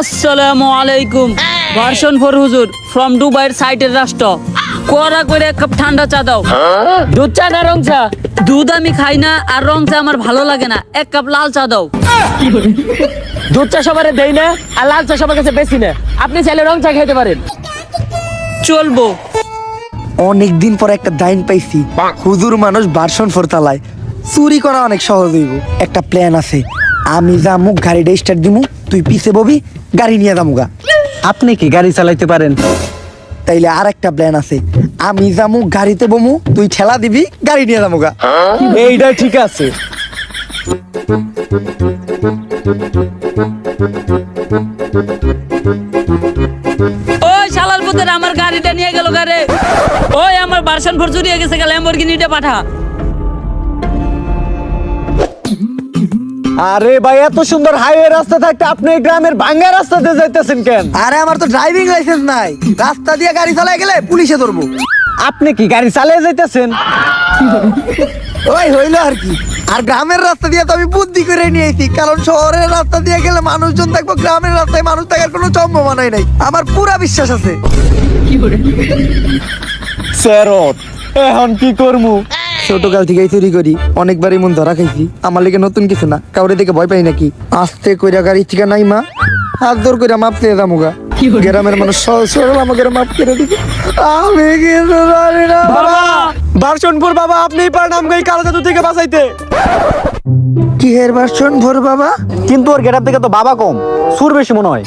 আসসালামু আলাইকুম। Version for হুজুর ফ্রম দুবাইয়ের সাইটের রাষ্ট্র। কড়া করে এক কাপ ঠান্ডা চা দাও। দুধ চা না রং চা? দুধ আমি খাই না আর রং চা আমার ভালো লাগে না। এক কাপ লাল চা দাও। দুধ চা সবারে দেই না আর লাল চা সবার কাছে বেশি না। আপনি চাইলে রং চা খেতে পারেন। চলবো। অনেক দিন পর একটা দাইন পাইছি। হুজুর মানুষ ভার্সন ফোর তালায়। চুরি করা অনেক সহজ হইব। একটা প্ল্যান আছে। আমি যামু গাড়িটা স্টার্ট দিমু তুই পিছে ববি গাড়ি নিয়ে যামুগা আপনি কি গাড়ি চালাইতে পারেন? তাইলে আর একটা প্ল্যান আছে। আমি যামু গাড়িতে বমু তুই ঠেলা দিবি গাড়ি নিয়ে যামুগা এইটা ঠিক আছে। ওই শালার পুতের আমার গাড়িটা নিয়ে গেল গাড়ি ওই আমার ভার্সন ফোর চুরিয়ে গেছে গেলে ল্যাম্বরগিনিটা পাঠা। আরে ভাই এত সুন্দর হাইওয়ে রাস্তা থাকতে আপনি এই গ্রামের ভাঙ্গা রাস্তাতে যাইতেছেন কেন? আরে আমার তো ড্রাইভিং লাইসেন্স নাই। রাস্তা দিয়ে গাড়ি চালাই গেলে পুলিশে ধরবো। আপনি কি গাড়ি চালিয়ে যাইতেছেন? ওই হইল আর কি। আর গ্রামের রাস্তা দিয়ে তো আমি বুদ্ধি করে নিয়েছি কারণ শহরের রাস্তা দিয়ে গেলে মানুষজন থাকব গ্রামের রাস্তায় মানুষ থাকার কোনো সম্ভাবনাই নাই। আমার পুরা বিশ্বাস আছে। সেরত এখন কি করমু ছোটকাল থেকেই চুরি করি। অনেকবারই মন ধরা খাইছি। আমার লেগে নতুন কিছু না। কাউরে দেখে ভয় পাই নাকি? আস্তে কইরা গাড়ি থেকে নাই মা হাত জোর কইরা মাপ চেয়ে দামুগা গ্রামের মানুষ সরল আমাকে মাপ করে দিবে। আমি কিছু জানি না বাবা। ভার্সনপুর বাবা আপনি পারেন আমাকে কালো জাদু থেকে বাঁচাইতে। কি হের ভার্সন বাবা? কিন্তু ওর গেটার থেকে তো বাবা কম। সুর বেশি মনে হয়।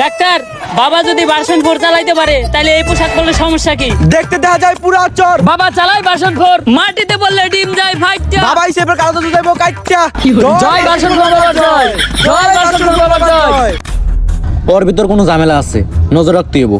ডাক্তার বাবা যদি বাসন ফোর চালাইতে পারে তাহলে এই পোশাক পরলে সমস্যা কি? দেখতে দেখা যায় পুরো চর। বাবা চালাই বাসন ফোর মাটিতে বললে ডিম যায় ফাইটটা বাবা হিসেবে কালো তো যাইবো কাইটা জয় বাসন ফোর বাবা জয়। জয়। বাসন ফোর বাবা জয়। ওর ভিতর কোনো ঝামেলা আছে? নজর রাখতে হইব।